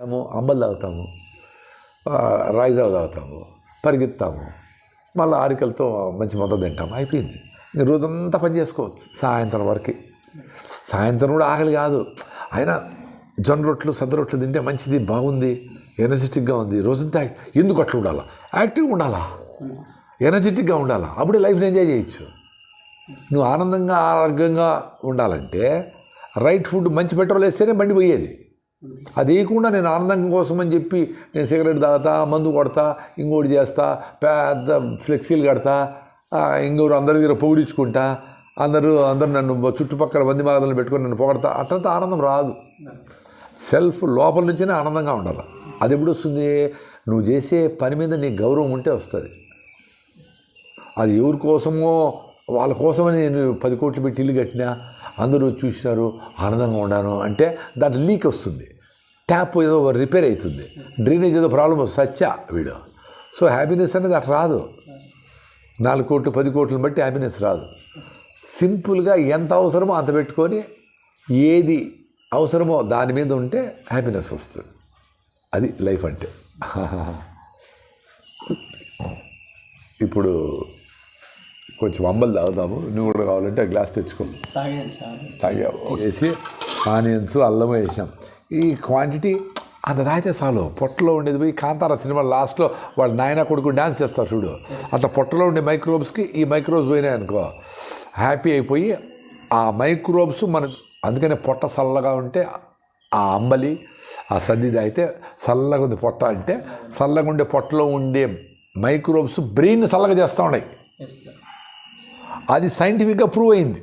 తాగుతాము అంబలు తాగుతాము ఆ, తాగుతాము పరిగెత్తాము మళ్ళీ ఆరికలతో మంచి మొదలు తింటాము. అయిపోయింది. రోజంతా పని చేసుకోవచ్చు. సాయంత్రం వరకు. సాయంత్రం కూడా ఆకలి కాదు. అయినా జొన్న రొట్లు సద్ద రొట్లు తింటే మంచిది బాగుంది ఎనర్జెటిక్గా ఉంది. రోజంతా ఎందుకు అట్లా ఉండాలా? యాక్టివ్గా ఉండాలా? ఎనర్జెటిక్గా ఉండాలా? అప్పుడే లైఫ్ని ఎంజాయ్ చేయొచ్చు. నువ్వు ఆనందంగా ఆరోగ్యంగా ఉండాలంటే రైట్ ఫుడ్ మంచి పెట్రోల్ వేస్తేనే బండి పోయేది. అది వేయకుండా నేను ఆనందం కోసం అని చెప్పి నేను సిగరెట్ తాగుతా మందు కొడతా ఇంకోటి చేస్తా పెద్ద ఫ్లెక్సీలు కడతా ఇంకోరు అందరి దగ్గర పొగిడించుకుంటా అందరూ అందరూ నన్ను చుట్టుపక్కల మంది మాగదలు పెట్టుకొని నన్ను పొగడతా. అట్లంతా ఆనందం రాదు. సెల్ఫ్ లోపల నుంచే ఆనందంగా ఉండాలి. అది ఎప్పుడు వస్తుంది? నువ్వు చేసే పని మీద నీ గౌరవం ఉంటే వస్తుంది. అది ఎవరి కోసమో వాళ్ళ కోసమని నేను పది కోట్లు పెట్టి ఇల్లు కట్టినా అందరూ చూసినారు ఆనందంగా ఉన్నాను అంటే దాంట్లో లీక్ వస్తుంది. ట్యాప్ ఏదో రిపేర్ అవుతుంది. డ్రైనేజ్ ఏదో ప్రాబ్లం వస్తుంది. సచ్చా వీడు. సో హ్యాపీనెస్ అనేది అట్లా రాదు. నాలుగు కోట్లు పది కోట్లను బట్టి హ్యాపీనెస్ రాదు. సింపుల్గా ఎంత అవసరమో అంత పెట్టుకొని ఏది అవసరమో దాని మీద ఉంటే హ్యాపీనెస్ వస్తుంది. అది లైఫ్ అంటే. ఇప్పుడు కొంచెం అంబలు తాగుదాము నువ్వు కూడా కావాలంటే ఆ గ్లాస్ తెచ్చుకో. తాగాము వేసి ఆనియన్స్ అల్లం వేసాం. ఈ క్వాంటిటీ అంత తాగితే చాలు. పొట్టలో ఉండేది పోయి కాంతార సినిమా లాస్ట్లో వాళ్ళ నాయన కొడుకు డ్యాన్స్ చేస్తారు చూడు. అట్లా పొట్టలో ఉండే మైక్రోబ్స్కి ఈ మైక్రోబ్స్ పోయినాయి అనుకో. హ్యాపీ అయిపోయి ఆ మైక్రోబ్స్ మన అందుకనే పొట్ట చల్లగా ఉంటే ఆ అంబలి ఆ సద్ది తాగితే చల్లగా ఉంది పొట్ట అంటే చల్లగా ఉండే పొట్టలో ఉండే మైక్రోబ్స్ బ్రెయిన్ చల్లగా చేస్తూ ఉన్నాయి. అది సైంటిఫిక్గా ప్రూవ్ అయింది.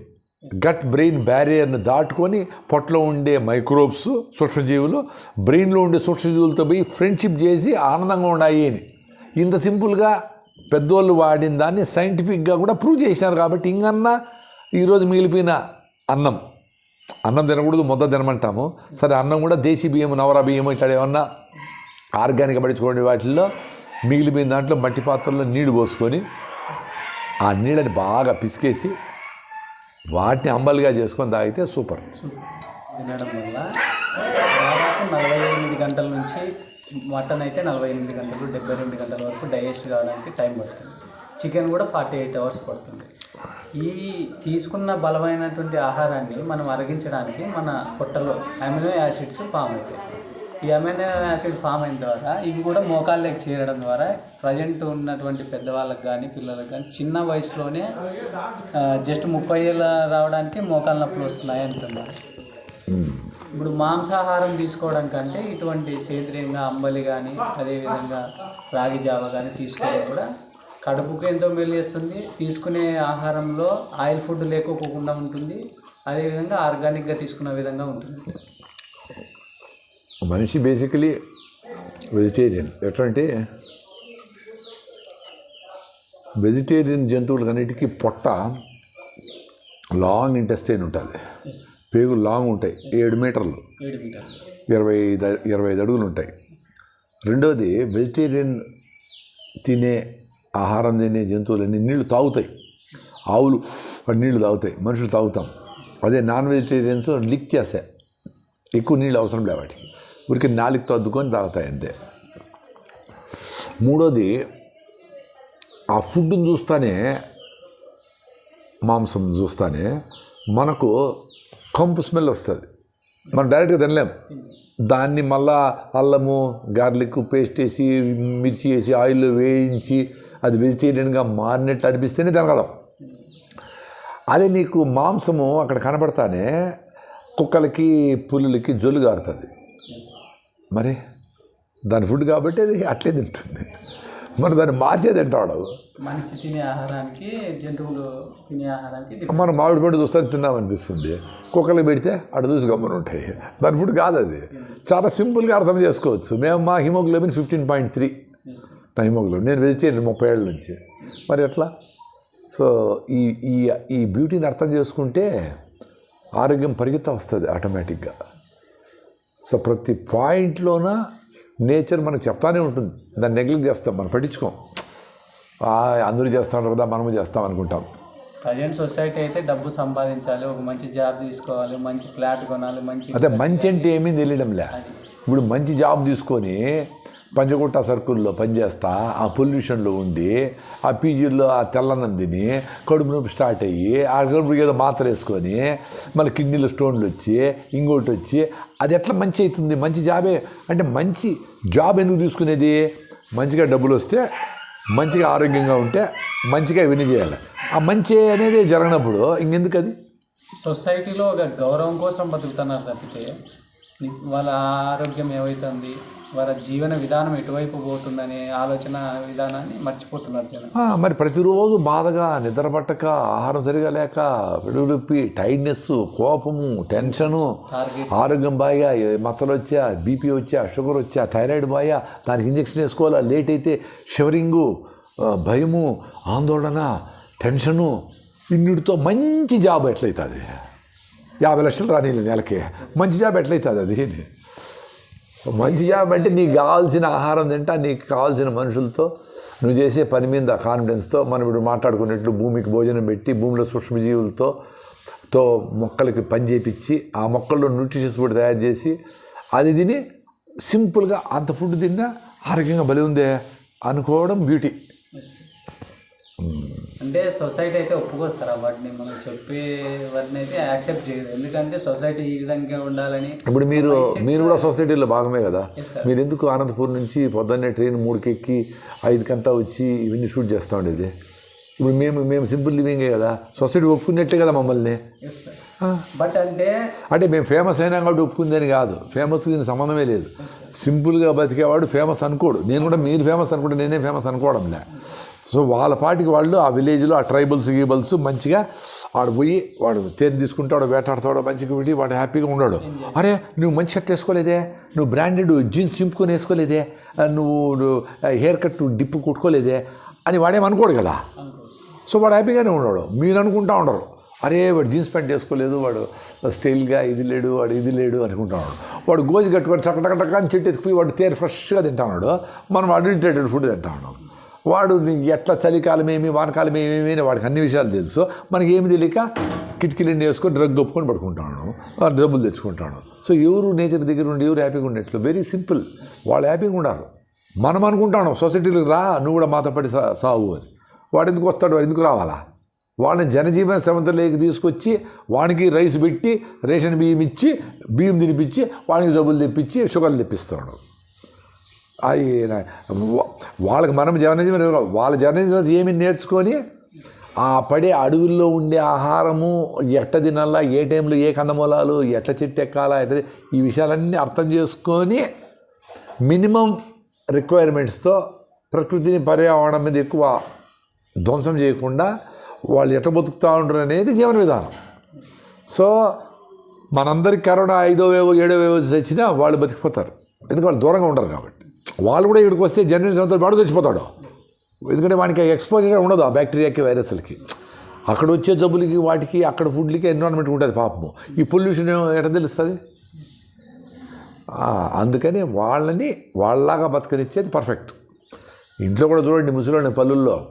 గట్ బ్రెయిన్ బ్యారియర్ని దాటుకొని పొట్టలో ఉండే మైక్రోబ్స్ సూక్ష్మజీవులు బ్రెయిన్లో ఉండే సూక్ష్మజీవులతో పోయి ఫ్రెండ్షిప్ చేసి ఆనందంగా ఉన్నాయి అని. ఇంత సింపుల్గా పెద్దోళ్ళు వాడిన దాన్ని సైంటిఫిక్గా కూడా ప్రూవ్ చేసినారు కాబట్టి ఇంకన్నా ఈరోజు మిగిలిపోయిన అన్నం. అన్నం తినకూడదు ముద్ద తినమంటాము. సరే అన్నం కూడా దేశీ బియ్యం నవరా బియ్యం ఇట్లా ఏమన్నా ఆర్గానిక్ పడించుకోండి వాటిల్లో. మిగిలిపోయిన దాంట్లో మట్టి పాత్రలో నీళ్ళు పోసుకొని ఆ నీళ్ళని బాగా పిసికేసి వాటిని అంబలుగా చేసుకొని తాగితే సూపర్. తినడం వల్ల దాదాపు నలభై ఎనిమిది గంటల నుంచి మటన్ అయితే నలభై ఎనిమిది గంటలు డెబ్బై రెండు గంటల వరకు డైజెస్ట్ కావడానికి టైం పడుతుంది. చికెన్ కూడా ఫార్టీ ఎయిట్ అవర్స్ పడుతుంది. ఈ తీసుకున్న బలమైనటువంటి ఆహారాన్ని మనం అరిగించడానికి మన పొట్టలో అమినో యాసిడ్స్ ఫామ్ అవుతాయి. ఈ అమైనో యాసిడ్ ఫామ్ అయిన ద్వారా ఇవి కూడా మోకాళ్ళకి చేరడం ద్వారా ప్రజెంట్ ఉన్నటువంటి పెద్దవాళ్ళకి కానీ పిల్లలకు కానీ చిన్న వయసులోనే జస్ట్ ముప్పై ఏళ్ళ రావడానికి మోకాళ్ళ నొప్పులు వస్తున్నాయి అంటున్నారు. ఇప్పుడు మాంసాహారం తీసుకోవడం కంటే ఇటువంటి సేంద్రియంగా అంబలి కానీ అదేవిధంగా రాగి జావ కానీ తీసుకోవడం కూడా కడుపుకు ఎంతో మేలు చేస్తుంది. తీసుకునే ఆహారంలో ఆయిల్ ఫుడ్ లేకోకుండా ఉంటుంది. అదేవిధంగా ఆర్గానిక్గా తీసుకున్న విధంగా ఉంటుంది. మనిషి బేసికలీ వెజిటేరియన్ ఎట్లంటే వెజిటేరియన్ జంతువులకన్నిటికీ పొట్ట లాంగ్ ఇంటెస్టైన్ ఉంటుంది పేగులు లాంగ్ ఉంటాయి. ఏడు మీటర్లు. ఇరవై ఐదు ఇరవై ఐదు అడుగులు ఉంటాయి. రెండవది వెజిటేరియన్ తినే ఆహారం తినే జంతువులన్నీ నీళ్ళు తాగుతాయి. ఆవులు నీళ్ళు తాగుతాయి. మనుషులు తాగుతాం. అదే నాన్ వెజిటేరియన్స్ లిక్ చేస్తాయి. ఎక్కువ నీళ్ళు అవసరం లే వాటికి. ఊరికి నాలుగు తద్దుకొని తాగుతాయి అంతే మూడోది ఆ ఫుడ్ని చూస్తానే మాంసం చూస్తానే మనకు కంపు స్మెల్ వస్తుంది. మనం డైరెక్ట్గా తినలేం. దాన్ని మళ్ళా అల్లము గార్లిక్ పేస్ట్ వేసి మిర్చి వేసి ఆయిల్లో వేయించి అది వెజిటేరియన్గా మారినట్లు అనిపిస్తేనే తినగలం. అదే నీకు మాంసము అక్కడ కనబడతానే కుక్కలకి పులులకి జొల్లు గారుతుంది. మరి దాని ఫుడ్ కాబట్టి అది అట్లే తింటుంది. మరి దాన్ని మార్చే తింటాడు మనిషి తినే ఆహారానికి జంతువులు తినే ఆహారానికి మనం మామిడి పండు చూస్తే తిన్నామనిపిస్తుంది కుక్కలు పెడితే అటు చూసి గమ్మున ఉంటాయి. దాని ఫుడ్ కాదు అది. చాలా సింపుల్గా అర్థం చేసుకోవచ్చు. మేము మా హిమోగ్లోబిన్ ఫిఫ్టీన్ పాయింట్ త్రీ. నా హిమోగ్లోబిన్. నేను వెజిటేరియన్ ముప్పై ఏళ్ళ నుంచి. మరి ఎట్లా? సో ఈ ఈ ఈ బ్యూటీని అర్థం చేసుకుంటే ఆరోగ్యం పరిగెత్త వస్తుంది ఆటోమేటిక్గా. సో ప్రతి పాయింట్లోన నేచర్ మనకు చెప్తానే ఉంటుంది. దాన్ని నెగ్లెక్ట్ చేస్తాం మనం పట్టించుకోం. "ఆ, అందరూ చేస్తున్నారు కదా మనము చేస్తాం అనుకుంటాం. ప్రజెంట్ సొసైటీ అయితే డబ్బు సంపాదించాలి ఒక మంచి జాబ్ తీసుకోవాలి మంచి ఫ్లాట్ కొనాలి మంచి అదే మంచి అంటే ఏమీ తెలియడంలే. ఇప్పుడు మంచి జాబ్ తీసుకొని పంచగుట్ట సర్కిల్లో పనిచేస్తా ఆ పొల్యూషన్లో ఉండి ఆ పీజీల్లో ఆ తెల్లన్నం తిని కడుపు నొప్పి స్టార్ట్ అయ్యి ఆ కడుపు ఏదో మాత్ర వేసుకొని మళ్ళీ కిడ్నీలో స్టోన్లు వచ్చి ఇంకోటి వచ్చి అది ఎట్లా మంచి అవుతుంది? మంచి జాబే. అంటే మంచి జాబ్ ఎందుకు తీసుకునేది? మంచిగా డబ్బులు వస్తే మంచిగా ఆరోగ్యంగా ఉంటే మంచిగా ఇవన్నీ చేయాలి. ఆ మంచి అనేది జరగనప్పుడు ఇంకెందుకు అది? సొసైటీలో ఒక గౌరవం కోసం బతుకుతున్నారు తప్పితే వాళ్ళ ఆరోగ్యం ఏమవుతుంది వాళ్ళ జీవన విధానం ఎటువైపు పోతుందనే ఆలోచన విధానాన్ని మర్చిపోతున్నారు జనం. మరి ప్రతిరోజు బాధగా నిద్ర పట్టక ఆహారం సరిగా లేక విడుదొప్పి టైర్డ్నెస్ కోపము టెన్షను ఆరోగ్యం బాగా మచ్చలు వచ్చా బీపీ వచ్చా షుగర్ వచ్చా థైరాయిడ్ బాగా దానికి ఇంజక్షన్ వేసుకోవాలా లేట్ అయితే షివరింగు భయము ఆందోళన టెన్షను ఇన్నిటితో మంచి జాబ్ ఎట్లయితుంది? యాభై లక్షలు రాని నెలకి. మంచి జాబ్ ఎట్లయితుంది అది? మంచి జాబ్ అంటే నీకు కావాల్సిన ఆహారం తింటా నీకు కావాల్సిన మనుషులతో నువ్వు చేసే పని మీద కాన్ఫిడెన్స్తో మనం ఇప్పుడు మాట్లాడుకున్నట్లు భూమికి భోజనం పెట్టి భూమిలో సూక్ష్మజీవులతో తో మొక్కలకి పని చేపించి ఆ మొక్కల్లో న్యూట్రిషన్స్ ఫుడ్ తయారు చేసి అది తిని సింపుల్గా అంత ఫుడ్ తిన్నా ఆరోగ్యంగా బలి ఉందే అనుకోవడం బ్యూటీ అంటే సొసైటీ అయితే ఒప్పుకొస్తారా వాటిని. మనం చెప్పే వాటిని అయితే యాక్సెప్ట్ చేయదు ఎందుకంటే సొసైటీ ఈ విధంగా ఉండాలని ఇప్పుడు మీరు మీరు కూడా సొసైటీలో భాగమే కదా. మీరు ఎందుకు అనంతపూర్ నుంచి పొద్దున్నే ట్రైన్ మూడుకి ఎక్కి ఐదుకంతా వచ్చి ఇవన్నీ షూట్ చేస్తూ ఉండేది? ఇప్పుడు మేము మేము సింపుల్ లివింగే కదా? సొసైటీ ఒప్పుకున్నట్లే కదా మమ్మల్ని. బట్ అంటే అంటే మేము ఫేమస్ అయినా కాబట్టి ఒప్పుకుందని కాదు. ఫేమస్ దీనికి సంబంధమే లేదు. సింపుల్గా బతికేవాడు ఫేమస్ అనుకోడు. నేను కూడా మీరు ఫేమస్ అనుకుంటే నేనే ఫేమస్ అనుకోవడంలే. సో వాళ్ళ పాటికి వాళ్ళు ఆ విలేజ్లో ఆ ట్రైబల్స్ గీబల్స్ మంచిగా వాడు పోయి వాడు తేరు తీసుకుంటాడు వేటాడతాడు మంచిగా పెట్టి వాడు హ్యాపీగా ఉన్నాడు. అరే నువ్వు మంచి షర్ట్ వేసుకోలేదే? నువ్వు బ్రాండెడ్ జీన్స్ చింపుకొని వేసుకోలేదే? నువ్వు హెయిర్ కట్ డిప్ కుట్టుకోలేదే? అని వాడేమనుకోడు కదా. సో వాడు హ్యాపీగానే ఉన్నాడు. మీరు అనుకుంటా ఉండరు. అరే వాడు జీన్స్ ప్యాంట్ వేసుకోలేదు వాడు స్టైల్గా ఇది లేడు వాడు ఇది లేడు అనుకుంటున్నాడు వాడు గోజి కట్టుకొని టక టక అని చెట్టు ఎత్తుకుపోయి వాడు తేరు ఫ్రెష్గా తింటున్నాడు మనం అడల్టేటెడ్ ఫుడ్ తింటాడు వాడు ఎట్లా చలికాలం ఏమి వానకాలం ఏమేమి అని వాడికి అన్ని విషయాలు తెలుసు. మనకి ఏమి తెలియక కిటికీలన్నీ వేసుకొని డ్రగ్ ఒప్పుకొని పడుకుంటాను డబ్బులు తెచ్చుకుంటాడు. సో ఎవరు నేచర్ దగ్గర ఉండి ఎవరు హ్యాపీగా ఉండేట్లు? వెరీ సింపుల్ వాళ్ళు హ్యాపీగా ఉన్నారు మనం అనుకుంటాను సొసైటీలకు రా నువ్వు కూడా మాతో పడి సా- సావు అని. వాడు ఎందుకు వస్తాడు వాడు ఎందుకు రావాలా? వాళ్ళని జనజీవన శ్రమంతలోకి తీసుకొచ్చి వానికి రైస్ పెట్టి రేషన్ బియ్యం ఇచ్చి బియ్యం తినిపించి వానికి జబ్బులు తెప్పించి షుగర్లు తెప్పిస్తాడు. ఆయన వాళ్ళకి మనం జర్నలిజం వాళ్ళ జర్నలిజం ఏమి నేర్చుకొని ఆ పడే అడవుల్లో ఉండే ఆహారము ఎట్ట తినాలా ఏ టైంలో ఏ కందమూలాలు ఎట్ల చెట్టు ఎక్కాలా ఎట్ట ఈ విషయాలన్నీ అర్థం చేసుకొని మినిమం రిక్వైర్మెంట్స్తో ప్రకృతిని పర్యావరణం మీద ఎక్కువ ధ్వంసం చేయకుండా వాళ్ళు ఎట్ట బతుకుతూ ఉంటారు అనేది జీవన విధానం. సో మనందరికి కరోనా ఐదో వేవో ఏడో వేవో వచ్చినా వాళ్ళు బతికిపోతారు. ఎందుకంటే వాళ్ళు దూరంగా ఉండరు కాబట్టి. వాళ్ళు కూడా ఇక్కడికి వస్తే జనరేషన్ అంతా వాడు చచ్చిపోతాడు. ఎందుకంటే వానికి ఎక్స్పోజర్ ఉండదు ఆ బ్యాక్టీరియాకి వైరస్లకి అక్కడ వచ్చే జబ్బులకి వాటికి అక్కడ ఫుడ్లకి ఎన్విరాన్మెంట్ ఉంటుంది పాపము. ఈ పొల్యూషన్ ఎట తెలుస్తుంది? అందుకని వాళ్ళని వాళ్ళలాగా బతకనిచ్చేది పర్ఫెక్ట్ ఇంట్లో కూడా చూడండి ముసలిని పల్లెల్లో.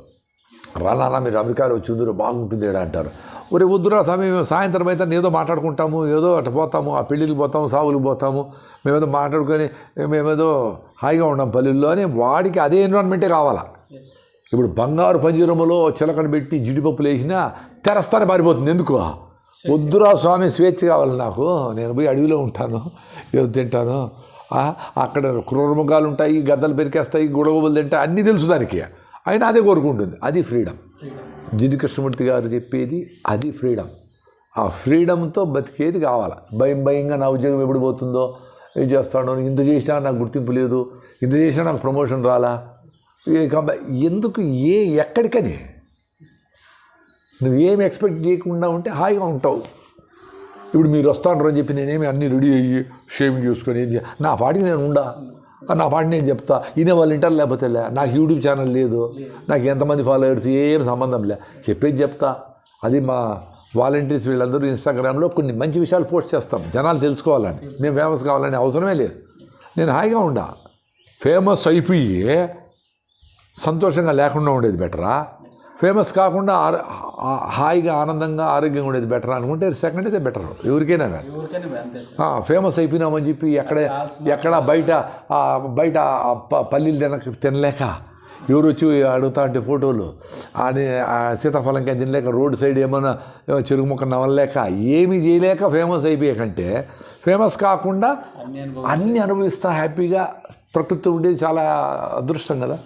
రానా మీరు అమెరికాలో వచ్చి బాగుంటుంది అంటారు. ఒరే వద్దురా సమయం సాయంత్రం అయితే ఏదో మాట్లాడుకుంటాము ఏదో అటు పోతాము ఆ పెళ్ళికి పోతాము సావులకు పోతాము మేమేదో మాట్లాడుకొని మేమేదో హాయిగా ఉన్నాం పల్లెల్లో అని వాడికి అదే ఎన్విరాన్మెంటే కావాలా. ఇప్పుడు బంగారు పంజరములో చిలకను పెట్టి జీడిపప్పులు వేసినా తెరస్తానే పారిపోతుంది. ఎందుకు? వద్దురా స్వామి స్వేచ్ఛ కావాలి నాకు. నేను పోయి అడవిలో ఉంటాను ఏదో తింటాను. అక్కడ క్రూరముఖాలు ఉంటాయి గద్దలు పెరికేస్తాయి గొడవలు తింటాయి అన్నీ తెలుసు దానికి. అయినా అదే కోరుకుంటుంది. అది ఫ్రీడమ్. జిడి కృష్ణమూర్తి గారు చెప్పేది అది ఫ్రీడమ్. ఆ ఫ్రీడమ్తో బతికేది కావాలి? భయం భయంగా నా ఉద్యోగం ఎప్పుడు పోతుందో ఏం చేస్తాను ఇంత చేసినా నాకు గుర్తింపు లేదు ఇంత చేసినా నాకు ప్రమోషన్ రాలా? ఏ ఎందుకు ఏ ఎక్కడికని? నువ్వేమి ఎక్స్పెక్ట్ చేయకుండా ఉంటే హాయిగా ఉంటావు. ఇప్పుడు మీరు వస్తాను అని చెప్పి నేనేమి అన్నీ రెడీ అయ్యి షేవింగ్ చేసుకొని ఏం నా పాటికి నేను ఉండా? నా పాట నేను చెప్తా. ఈయన వాళ్ళు ఇంటర్ లేకపోతే లే. నాకు యూట్యూబ్ ఛానల్ లేదు. నాకు ఎంతమంది ఫాలోవర్స్ ఏం సంబంధం లే. చెప్పేది చెప్తా. అది మా వాలంటీర్స్ వీళ్ళందరూ ఇన్స్టాగ్రామ్లో కొన్ని మంచి విషయాలు పోస్ట్ చేస్తాం. జనాలు తెలుసుకోవాలని. మేము ఫేమస్ కావాలని అవసరమే లేదు. నేను హాయిగా ఉండా. ఫేమస్ అయిపోయి సంతోషంగా లేకుండా ఉండేది బెటరా ఫేమస్ కాకుండా హాయిగా ఆనందంగా ఆరోగ్యంగా ఉండేది బెటర్ అనుకుంటే సెకండ్ అయితే బెటర్. ఎవరికైనా ఫేమస్ అయిపోయినామని చెప్పి ఎక్కడ ఎక్కడ బయట బయట పల్లీలు తినక తినలేక ఎవరు వచ్చి అడుగుతా అంటే ఫోటోలు అని సీతాఫలంకాయ తినలేక రోడ్ సైడ్ ఏమైనా చెరుకు ముక్క నవ్వలేక ఏమీ చేయలేక ఫేమస్ అయిపోయాకంటే ఫేమస్ కాకుండా అన్ని అనుభవం అన్నీ అనుభవిస్తా హ్యాపీగా ప్రకృతి ఉండేది చాలా అదృష్టం కదా.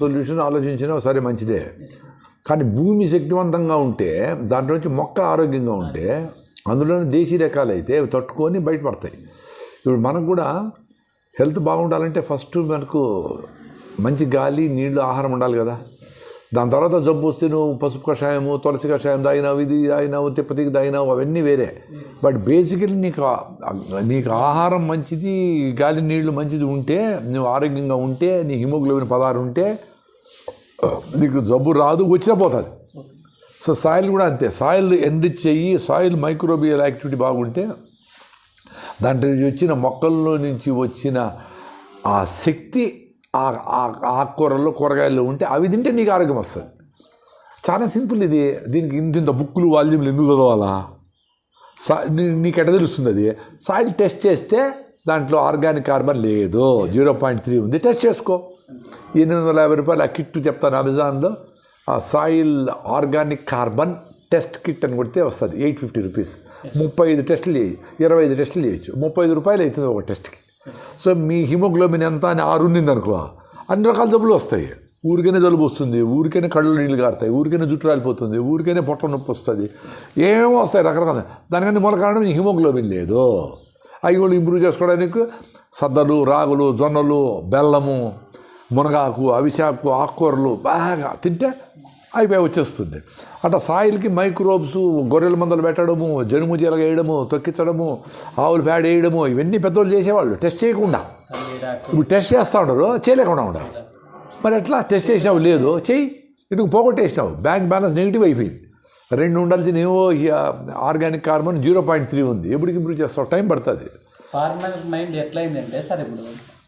సొల్యూషన్ ఆలోచించినా సరే మంచిదే కానీ భూమి శక్తివంతంగా ఉంటే దాంట్లో నుంచి మొక్క ఆరోగ్యంగా ఉంటే అందులోనే దేశీ రకాలు అయితే తట్టుకొని బయటపడతాయి ఇప్పుడు మనకు కూడా హెల్త్ బాగుండాలంటే ఫస్ట్ మనకు మంచి గాలి నీళ్ళు ఆహారం ఉండాలి కదా దాని తర్వాత జబ్బు వస్తే నువ్వు పసుపు కషాయము తులసి కషాయం దాగినావు ఇది తాగినావు తిప్పతికి తాగినావు అవన్నీ వేరే. బట్ బేసికలీ నీకు నీకు ఆహారం మంచిది గాలి నీళ్ళు మంచిది ఉంటే నువ్వు ఆరోగ్యంగా ఉంటే నీ హిమోగ్లోబిన్ పదార్థం ఉంటే నీకు జబ్బు రాదు వచ్చినా పోతుంది. సో సాయిల్ కూడా అంతే. సాయిల్ ఎండ్రిచ్ చెయ్యి సాయిల్ మైక్రోబియల్ యాక్టివిటీ బాగుంటే దాంట్లో నుంచి వచ్చిన మొక్కల్లో నుంచి వచ్చిన ఆ శక్తి ఆకుకూరల్లో కూరగాయలు ఉంటే అవి తింటే నీకు ఆరోగ్యం వస్తుంది. చాలా సింపుల్ ఇది. దీనికి ఇంత ఇంత బుక్కులు వాల్యూమ్లు ఎందుకు చదవాలా? సా నీ- నీకు ఎట్ట తెలుస్తుంది అది? సాయిల్ టెస్ట్ చేస్తే దాంట్లో ఆర్గానిక్ కార్బన్ లేదు. జీరో పాయింట్ త్రీ ఉంది. టెస్ట్ చేసుకో. ఎనిమిది వందల యాభై రూపాయలు ఆ కిట్ చెప్తాను అమెజాన్లో. ఆ soil organic carbon test kit అని కొడితే వస్తుంది. Eight fifty rupees. ముప్పై ఐదు టెస్టులు చేయి. ఇరవై ఐదు టెస్టులు చేయొచ్చు. ముప్పై ఐదు రూపాయలు అవుతుంది ఒక టెస్ట్కి. సో మీ హిమోగ్లోబిన్ ఎంత అని ఆరు అనుకో. అన్ని రకాల జబ్బులు వస్తాయి. ఊరికైనా జలుబు వస్తుంది ఊరికైనా కళ్ళు నీళ్ళు కారుతాయి ఊరికైనా జుట్టు రాలిపోతుంది ఊరికైనా పొట్ట నొప్పి వస్తుంది. ఏమేమో వస్తాయి రకరకాల. దానికంటే మూల కారణం హిమోగ్లోబిన్ లేదు. అవి కూడా ఇంప్రూవ్ చేసుకోవడానికి సద్దలు రాగులు జొన్నలు బెల్లము మునగాకు అవిశాకు ఆకుకూరలు బాగా తింటే అయిపోయి వచ్చేస్తుంది. అట్లా సాయిల్కి మైక్రోబ్స్ గొర్రెల మందలు పెట్టడము జనుము జీలగ వేయడము తొక్కించడము ఆవులు పేడ వేయడము ఇవన్నీ పెద్దోళ్ళు చేసేవాళ్ళు. టెస్ట్ చేయకుండా. ఇప్పుడు టెస్ట్ చేస్తూ ఉండరు చేయలేకుండా ఉండరు. మరి ఎట్లా? టెస్ట్ చేసినావు? లేదు. చెయ్యి. ఎందుకు? పోగొట్టేసినావు. బ్యాంక్ బ్యాలెన్స్ నెగిటివ్ అయిపోయింది. రెండు ఉండాల్సిన ఏవో organic carbon zero point three ఉంది. ఎప్పటికి ఇంప్రూవ్ చేస్తావు? టైం పడుతుంది. ఫార్మర్ మైండ్ ఎట్లయిందంటే సార్ ఇప్పుడు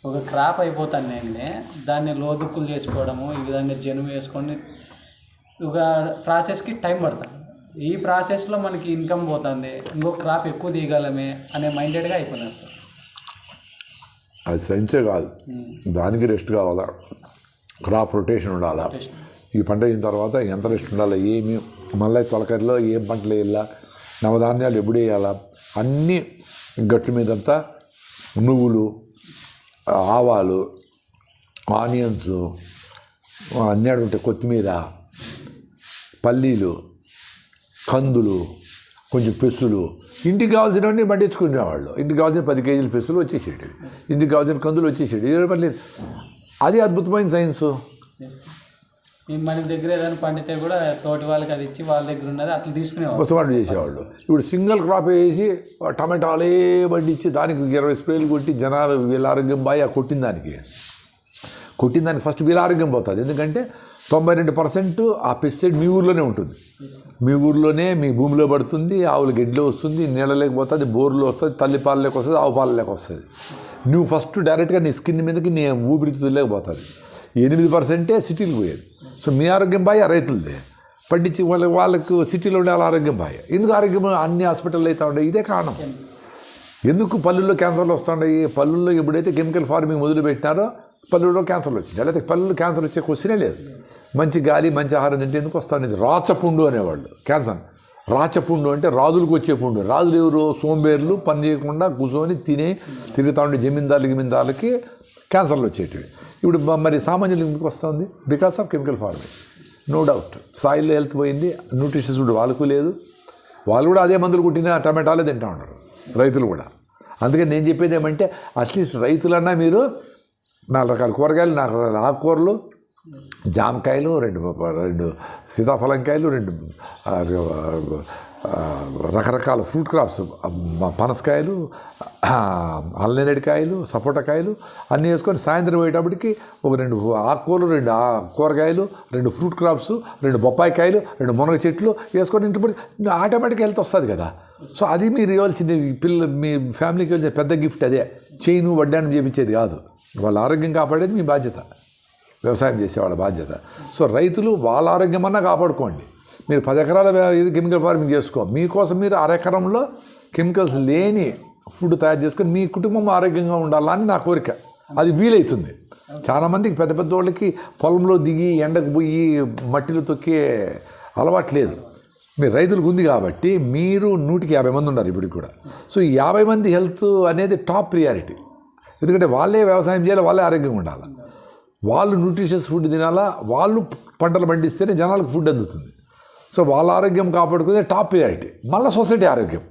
ఒక క్రాప్ అయిపోతాను నేనే దాన్ని లోదుక్కులు చేసుకోవడము ఈ విధంగా జనుము వేసుకొని ఒక ప్రాసెస్కి టైం పడుతుంది ఈ ప్రాసెస్లో మనకి ఇన్కమ్ పోతుంది. ఇంకో క్రాప్ ఎక్కువ తీయగలమే అనే మైండెడ్గా అయిపోయినారు సార్. అది సైన్సే కాదు. దానికి రెస్ట్ కావాలా? క్రాప్ రొటేషన్ ఉండాలా? ఈ పంట అయిన తర్వాత ఎంత రెస్ట్ ఉండాలి? ఏమి? మళ్ళీ తొలకరిలో ఏం పంటలు వేయాలా? నవధాన్యాలు ఎప్పుడు వేయాలా? అన్నీ గట్ల మీదంతా నువ్వులు ఆవాలు ఆనియన్స్ అన్నీ ఉంటాయి కొత్తిమీర పల్లీలు కందులు కొంచెం పెసులు. ఇంటికి కావాల్సినవన్నీ పండించుకునేవాళ్ళు ఇంటికి కావాల్సిన పది కేజీల పెసులు వచ్చేసేటి ఇంటికి కావాల్సిన కందులు వచ్చేసేటి ఇరవై పల్లీలు అది అద్భుతమైన సైన్సు. మన దగ్గర ఏదైనా పండితే కూడా తోటి వాళ్ళకి అది ఇచ్చి వాళ్ళ దగ్గర ఉన్నది అట్లా తీసుకునేవాళ్ళు. పుస్తకాలు చేసేవాళ్ళు. ఇప్పుడు సింగిల్ క్రాప్ వేసి టమాటాలే పండించి దానికి ఇరవై స్ప్రేలు కొట్టి జనాలు వీళ్ళ ఆరోగ్యం బాగా కొట్టిన దానికి. కొట్టిన దానికి ఫస్ట్ వీళ్ళ ఆరోగ్యం పోతుంది. ఎందుకంటే తొంభై రెండు పర్సెంట్ ఆ పెస్టిసైడ్ మీ ఊర్లోనే ఉంటుంది. మీ ఊర్లోనే మీ భూమిలో పడుతుంది ఆవుల గడ్డిలో వస్తుంది నీళ్ళలోకి పోతుంది బోర్లో వస్తుంది తల్లి పాలలోకి వస్తుంది ఆవు పాలలోకి వస్తుంది. నువ్వు ఫస్ట్ డైరెక్ట్గా నీ స్కిన్ మీదకి నీ ఊపిరితిత్తుల్లోకి పోతుంది ఎనిమిది పర్సెంటే సిటీలు పోయేది. సో మీ ఆరోగ్యం బాగా రైతులదే. పండించి వాళ్ళ వాళ్ళకు సిటీలో ఉండే వాళ్ళ ఆరోగ్యం బాగా ఎందుకు ఆరోగ్యం అన్ని హాస్పిటల్ అయితే ఉండే? ఇదే కారణం. ఎందుకు పల్లెల్లో క్యాన్సర్లు వస్తుంటాయి పల్లెల్లో ఎప్పుడైతే కెమికల్ ఫార్మింగ్ మొదలు పెట్టినారో పల్లెల్లో క్యాన్సర్లు వచ్చింది లేకపోతే పల్లెల్లో క్యాన్సర్ వచ్చే క్వశ్చనే లేదు. మంచి గాలి మంచి ఆహారం తింటే ఎందుకు వస్తుంది రాచపుండు అనేవాళ్ళు. క్యాన్సర్. రాచపుండు అంటే రాజులకు వచ్చే పుండు. రాజులు ఎవరు? సోంబేర్లు పని చేయకుండా కూర్చొని తినే తిరుగుతూ ఉండే జమీందారులు గిమీందారులకి క్యాన్సర్లు వచ్చేటివి. ఇప్పుడు మరి సామాన్యులకు ఎందుకు వస్తుంది? Because of chemical farming no doubt సాయిల్లో health పోయింది న్యూట్రిషన్స్ కూడా వాళ్ళకు లేదు. వాళ్ళు కూడా అదే మందులు కుట్టిన టమాటాలే తింటా ఉన్నారు రైతులు కూడా. అందుకని నేను చెప్పేది ఏమంటే అట్లీస్ట్ రైతులన్నా మీరు నాలుగు రకాల కూరగాయలు నాలుగు రకాల ఆకుకూరలు జామకాయలు రెండు రెండు సీతాఫలంకాయలు రెండు రకరకాల ఫ్రూట్ క్రాప్స్ పనసకాయలు ఆ, సపోటాకాయలు అన్నీ వేసుకొని సాయంత్రం పోయేటప్పటికి ఒక రెండు ఆకుకూరలు రెండు ఆ- కూరగాయలు రెండు ఫ్రూట్ క్రాప్స్ రెండు బొప్పాయి కాయలు రెండు మునగ చెట్లు వేసుకొని ఇంటిపడి ఆటోమేటిక్గా హెల్త్ వస్తుంది కదా. సో అది మీరు ఇవ్వాల్సింది పిల్ల మీ ఫ్యామిలీకి ఇవ్వాల్సిన పెద్ద గిఫ్ట్ అదే. చేయిను వడ్డానం చేపించేది కాదు. వాళ్ళ ఆరోగ్యం కాపాడేది మీ బాధ్యత. వ్యవసాయం చేసేవాళ్ళ బాధ్యత. సో రైతులు వాళ్ళ ఆరోగ్యమన్నా కాపాడుకోండి. మీరు పది ఎకరాల ఇది కెమికల్ ఫార్మింగ్ చేసుకో మీకోసం మీరు అరెకరంలో కెమికల్స్ లేని ఫుడ్ తయారు చేసుకొని మీ కుటుంబం ఆరోగ్యంగా ఉండాలని నా కోరిక. అది వీలవుతుంది చాలా మందికి పెద్ద పెద్ద వాళ్ళకి పొలంలో దిగి ఎండకు పోయి మట్టిలో తొక్కే అలవాటు లేదు. మీరు రైతులకు ఉంది కాబట్టి మీరు నూటికి యాభై మంది ఉన్నారు ఇప్పటికి కూడా. సో ఈ యాభై మంది హెల్త్ అనేది టాప్ ప్రియారిటీ. ఎందుకంటే వాళ్ళే వ్యవసాయం చేయాలి వాళ్ళే ఆరోగ్యంగా ఉండాలి. వాళ్ళు న్యూట్రిషియస్ ఫుడ్ తినాలా? వాళ్ళు పంటలు పండిస్తేనే జనాలకు ఫుడ్ అందుతుంది. సో వాళ్ళ ఆరోగ్యం కాపాడుకునే టాప్ ప్రియారిటీ మళ్ళీ సొసైటీ ఆరోగ్యం.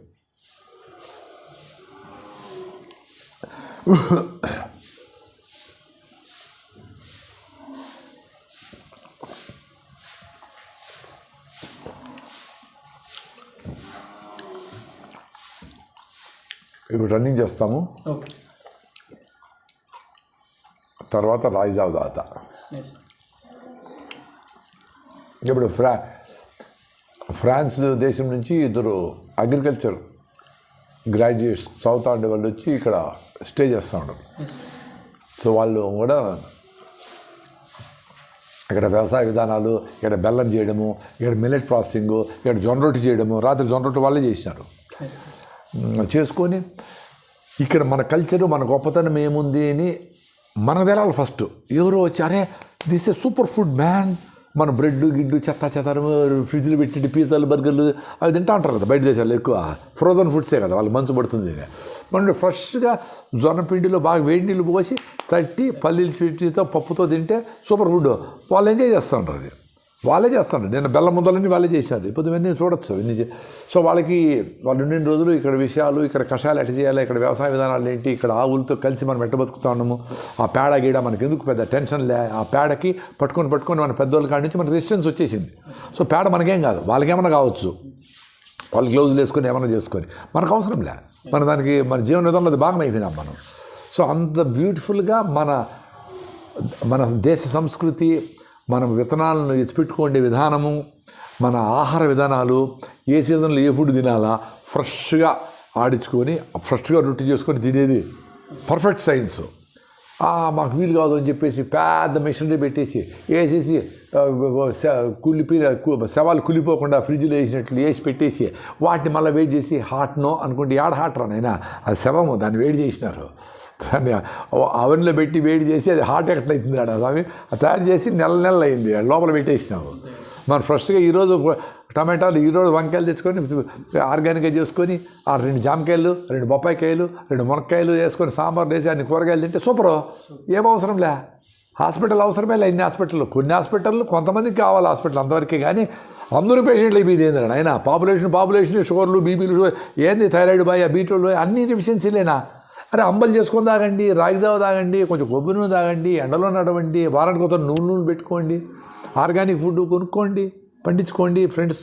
ఇప్పుడు రన్నింగ్ చేస్తాము. ఓకే. తర్వాత రాయిజావు ఎస్ ఇప్పుడు ఫ్రా ఫ్రాన్స్ దేశం నుంచి ఇద్దరు అగ్రికల్చర్ గ్రాడ్యుయేట్స్ సౌత్ ఆండ్ వాళ్ళు వచ్చి ఇక్కడ స్టే చేస్తూ ఉన్నారు. ఎస్ సో వాళ్ళు కూడా ఇక్కడ వ్యవసాయ విధానాలు ఇక్కడ బెల్లం చేయడము ఇక్కడ మిల్లెట్ ప్రాసెసింగ్ ఇక్కడ జొన్న రొట్టి చేయడము రాత్రి జొన్న రొట్టి వాళ్ళే చేసినారు. చేసుకొని ఇక్కడ మన కల్చరు మన గొప్పతనం ఏముంది అని మనకు తెలాలి ఫస్ట్ ఎవరో వచ్చి అరే this a super food man మన బ్రెడ్ గిడ్డు చెత్త చెత్తారు ఫ్రిడ్జ్లు పెట్టి పిజ్జాలు బర్గర్లు అవి తింటా ఉంటారు కదా బయట దేశాలు ఎక్కువ. ఫ్రోజన్ ఫుడ్సే కదా వాళ్ళు మంచు పడుతుంది మనం ఫ్రెష్గా జొన్న పిండిలో బాగా వేడి నీళ్ళు పోసి తట్టి పల్లీలు చట్నీతో పప్పుతో తింటే సూపర్ ఫుడ్ వాళ్ళు ఎంజాయ్ చేస్తూ ఉంటారు అది. వాళ్ళే చేస్తారు. నేను బెల్లం ముద్దలన్నీ వాళ్ళే చేశారు. ఇప్పుడు ఇవన్నీ చూడొచ్చు. ఇవన్నీ సో వాళ్ళకి వాళ్ళు ఉండిన రోజులు ఇక్కడ విషయాలు ఇక్కడ కషాయాలు ఎట్ట చేయాలి ఇక్కడ వ్యవసాయ విధానాలు ఏంటి ఇక్కడ ఆవులతో కలిసి మనం ఎట్ట బతుకుతున్నాము ఆ పేడ గీడ మనకి ఎందుకు పెద్ద టెన్షన్ లే ఆ పేడకి పట్టుకొని పట్టుకొని మన పెద్దోళ్ళ కాడి నుంచి మనకి రెసిస్టెన్స్ వచ్చేసింది. సో పేడ మనకేం కాదు వాళ్ళకేమన్నా కావచ్చు. వాళ్ళు గ్లౌజులు వేసుకొని ఏమైనా చేసుకొని. మనకు అవసరం లే. మన దానికి మన జీవన విధానంలో అది భాగం అయిపోయినాం మనం. సో అంత బ్యూటిఫుల్గా మన మన దేశ సంస్కృతి మనం విత్తనాలను ఎత్తిపెట్టుకునే విధానము మన ఆహార విధానాలు ఏ సీజన్లో ఏ ఫుడ్ తినాలా ఫ్రెష్గా ఆడించుకొని ఫ్రెష్గా రొట్టి చేసుకొని తినేది పర్ఫెక్ట్ సైన్స్. మాకు వీలు కాదు అని చెప్పేసి పెద్ద మిషనరీ పెట్టేసి వేసేసి కులిపి కు- శవాలు కులిపోకుండా ఫ్రిడ్జ్లో వేసినట్లు వేసి పెట్టేసి వాటిని మళ్ళీ వెయిట్ చేసి హాట్నో అనుకుంటే ఏడ హాట్ రా నాయనా? అది శవము దాన్ని వేడి చేసినారు. దాన్ని అవెన్లో పెట్టి వేడి చేసి అది హార్ట్ ఎక్కడ అవుతుంది ఆడ స్వామి. తయారు చేసి నెల నెలలు అయింది లోపల పెట్టేసినాము. మనం ఫ్రెష్గా ఈరోజు టమాటాలు ఈరోజు వంకాయలు తెచ్చుకొని ఆర్గానిక్గా చేసుకొని ఆ రెండు జామకాయలు రెండు బొప్పాయికాయలు రెండు మునక్కాయలు వేసుకొని సాంబార్ వేసి అన్ని కూరగాయలు తింటే సూపరు. ఏం అవసరంలే? హాస్పిటల్ అవసరమే లే ఇన్ని హాస్పిటల్ కొన్ని హాస్పిటల్ కొంతమందికి కావాలి హాస్పిటల్ అంతవరకే కానీ అందరూ పేషెంట్లు అయిపోయింది ఏంటంటే ఆయన పాపులేషన్ పాపులేషన్ షుగర్లు బీపీలు ఏంది థైరాయిడ్ బాయ్ బీట్రోలు అన్ని డిఫిషియన్సీలేనా? అరే అంబలు చేసుకొని తాగండి రాగిజావ తాగండి కొంచెం కొబ్బరి నూనె తాగండి ఎండలో నడవండి వారానికి కొత్త నూనె నూనె పెట్టుకోండి ఆర్గానిక్ ఫుడ్ కొనుక్కోండి పండించుకోండి ఫ్రెండ్స్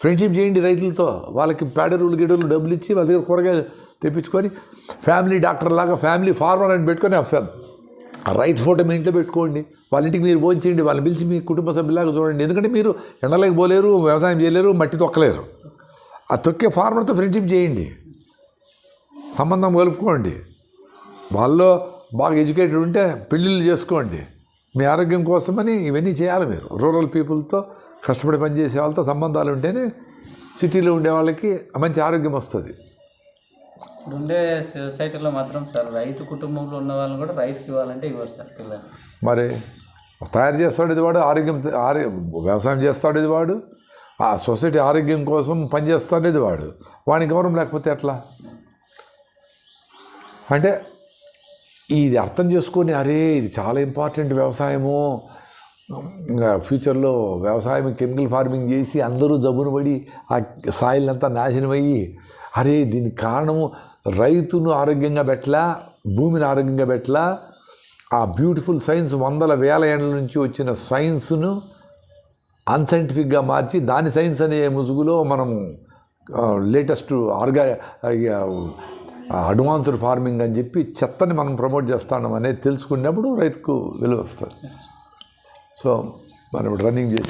ఫ్రెండ్షిప్ చేయండి రైతులతో వాళ్ళకి పేడరులు గిడలు డబ్బులు ఇచ్చి వాళ్ళ దగ్గర కూరగాయలు తెప్పించుకొని ఫ్యామిలీ డాక్టర్ లాగా ఫ్యామిలీ ఫార్మర్ అని పెట్టుకొని ఆ రైతు ఫోటో మీ ఇంట్లో పెట్టుకోండి వాళ్ళ ఇంటికి మీరు భోంచేయండి వాళ్ళని పిలిచి మీ కుటుంబ సభ్యులాగా చూడండి ఎందుకంటే మీరు ఎండలేక పోలేరు వ్యవసాయం చేయలేరు మట్టి తొక్కలేరు. ఆ తొక్కే ఫార్మర్తో ఫ్రెండ్షిప్ చేయండి. సంబంధం కలుపుకోండి. వాళ్ళు బాగా ఎడ్యుకేటెడ్ ఉంటే పెళ్ళిళ్ళు చేసుకోండి. మీ ఆరోగ్యం కోసమని ఇవన్నీ చేయాలి మీరు. రూరల్ పీపుల్తో కష్టపడి పనిచేసే వాళ్ళతో సంబంధాలు ఉంటేనే సిటీలో ఉండే వాళ్ళకి మంచి ఆరోగ్యం వస్తుంది. ఉండే సొసైటీలో మాత్రం సార్ రైతు కుటుంబంలో ఉన్న వాళ్ళని కూడా రైతుకి ఇవ్వాలంటే ఇవ్వరు సార్ పిల్లలు. మరి తయారు చేస్తాడు ఇది వాడు ఆరోగ్యం ఆరోగ్యం వ్యవసాయం చేస్తాడు ఇది వాడు ఆ సొసైటీ ఆరోగ్యం కోసం పనిచేస్తాడు ఇది వాడు. వానికి గౌరవం లేకపోతే ఎట్లా? అంటే ఇది అర్థం చేసుకొని అరే ఇది చాలా ఇంపార్టెంట్ వ్యవసాయము. ఇంకా ఫ్యూచర్లో వ్యవసాయం కెమికల్ ఫార్మింగ్ చేసి అందరూ జబ్బును పడి ఆ సాయిల్ అంతా నాశనం అయ్యి అరే దీనికి కారణము రైతును ఆరోగ్యంగా పెట్టలా భూమిని ఆరోగ్యంగా పెట్టలా. ఆ బ్యూటిఫుల్ సైన్స్ వందల వేల ఏళ్ళ నుంచి వచ్చిన సైన్స్ను అన్సైంటిఫిక్గా మార్చి దాని సైన్స్ అనే ముసుగులో మనం లేటెస్ట్ ఆర్గా అడ్వాన్స్డ్ ఫార్మింగ్ అని చెప్పి చెత్తని మనం ప్రమోట్ చేస్తాం అనేది తెలుసుకున్నప్పుడు రైతుకు విలువ వస్తుంది. సో మనం ఇప్పుడు రన్నింగ్ చేసి